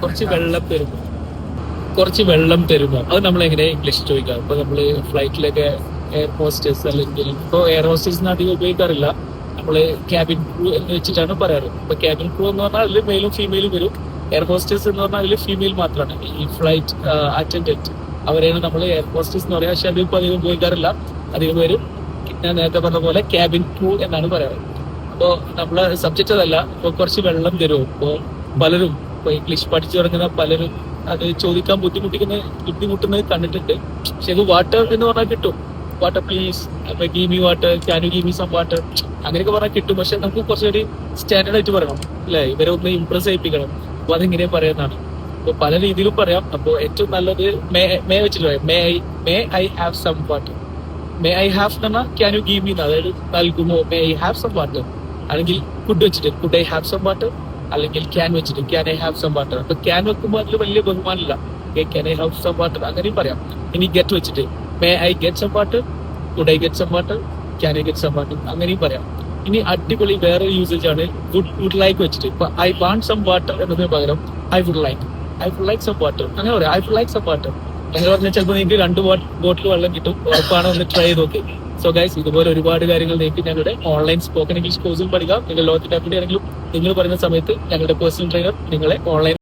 കുറച്ച് വെള്ളം തരുമോ കുറച്ച് വെള്ളം തരുമോ അത് നമ്മൾ എങ്ങനെ ഇംഗ്ലീഷ് ചോദിക്കാം? ഇപ്പൊ നമ്മൾ ഫ്ലൈറ്റിലൊക്കെ എയർ ഹോസ്റ്റേഴ്സ് അല്ലെങ്കിൽ ഇപ്പൊ എയർ ഹോസ്റ്റേഴ്സിന് അധികം ഉപയോഗിക്കാറില്ല. നമ്മൾ ക്യാബിൻ ക്രൂ എന്ന് വെച്ചിട്ടാണ് പറയാറ്. ഇപ്പൊ ക്യാബിൻ ക്രൂ എന്ന് പറഞ്ഞാൽ അതിൽ മെയിലും ഫീമെയിലും വരും. എയർ ഹോസ്റ്റേഴ്സ് എന്ന് പറഞ്ഞാൽ അതിൽ ഫീമെയിൽ മാത്രമാണ് ഈ ഫ്ലൈറ്റ് അറ്റൻഡന്റ് അവരെയാണ് നമ്മൾ എയർ ഹോസ്റ്റേഴ്സ് എന്ന് പറയാം. പക്ഷെ അതിപ്പോ അധികം ഉപയോഗിക്കാറില്ല. അധികം പേരും ഞാൻ നേരത്തെ പറഞ്ഞ പോലെ ക്യാബിൻ ക്രൂ എന്നാണ് പറയാറ്. അപ്പോ നമ്മളെ സബ്ജക്റ്റ് അതല്ല. ഇപ്പൊ കുറച്ച് വെള്ളം തരുമോ ഇപ്പോ പലരും ഇപ്പൊ ഇംഗ്ലീഷ് പഠിച്ചു തുടങ്ങുന്ന പലരും അത് ചോദിക്കാൻ ബുദ്ധിമുട്ടിക്കുന്ന ബുദ്ധിമുട്ടുന്നത് കണ്ടിട്ടുണ്ട്. പക്ഷെ അത് വാട്ടർ എന്ന് പറഞ്ഞാൽ കിട്ടും. Water please give me water can give me some water അങ്ങനെയൊക്കെ പറഞ്ഞാൽ കിട്ടും. പക്ഷെ നമുക്ക് കുറച്ചൊരു സ്റ്റാൻഡേർഡ് ആയിട്ട് പറയണം. അല്ലെ? ഇവരെ ഒന്ന് ഇംപ്രസ് ചെയ്യിപ്പിക്കണം. അപ്പൊ അതെങ്ങനെ പറയുന്നതാണ്. അപ്പൊ പല രീതിയിലും പറയാം. അപ്പൊ ഏറ്റവും നല്ലത് മേ മേ വെച്ചിട്ട് may I may I have some water may I have എന്ന് പറഞ്ഞാൽ ക്യാനു യു ഗീവ് മീ അതായത് നൽകുമോ? May I have some water അല്ലെങ്കിൽ ഫുഡ് വെച്ചിട്ട് food I have some water അല്ലെങ്കിൽ ക്യാൻ വെച്ചിട്ട് can I have some water അപ്പൊ can വെക്കുമ്പോൾ അതിൽ വലിയ ബഹുമാനമില്ല. Can I have some water അങ്ങനെയും പറയാം. ഇനി ഗെറ്റ് വെച്ചിട്ട് may I get some water good I get some water can I get some water അങ്ങനെയും പറയാം. ഇനി അടിപൊളി വേറെ യൂസേജ് ആണ് വുഡ് വുഡ് ലൈക്ക് വെച്ചിട്ട്. ഇപ്പൊ ഐ വാണ്ട് സം വാട്ടർ എന്നതിന് പകരം I would like I would like some water അങ്ങനെ പറയാം. I would like some water അങ്ങനെ പറഞ്ഞാൽ ചിലപ്പോൾ നിങ്ങൾക്ക് രണ്ട് ബോട്ടിൽ വെള്ളം കിട്ടും. ഉറപ്പാണ് ഒന്ന് ട്രൈ ചെയ്ത് നോക്കി. സോ ഗൈസ് ഇതുപോലെ ഒരുപാട് കാര്യങ്ങൾ നിങ്ങൾക്ക് ഞങ്ങളുടെ ഓൺലൈൻ സ്പോക്കൺ ഇംഗ്ലീഷ് കോഴ്സും പഠിക്കാം. നിങ്ങൾ ലോകത്തിന്റെ എവിടെയാണെങ്കിലും നിങ്ങൾ പറയുന്ന സമയത്ത് ഞങ്ങളുടെ പേഴ്സണൽ ട്രെയിനർ നിങ്ങളെ ഓൺലൈൻ